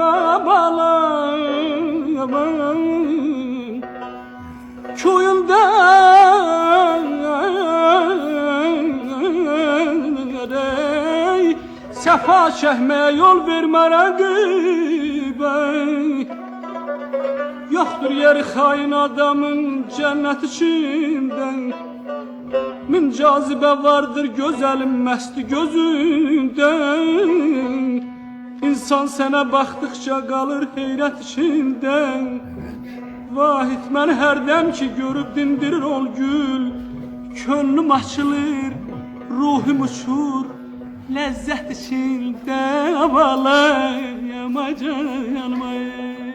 babalarım Köyümde Sefa çəkməyə yol vermərəm qıybək Yoktur yeri hain adamın cennet içinden Min cazibe vardır gözelim mesti gözünden İnsan sana baktıkça kalır heyret içinden Vahid mən hərdən ki görüb dindirir ol gül Könlüm açılır, ruhum uçur Lezzət içində avalar Yamaca yanmaya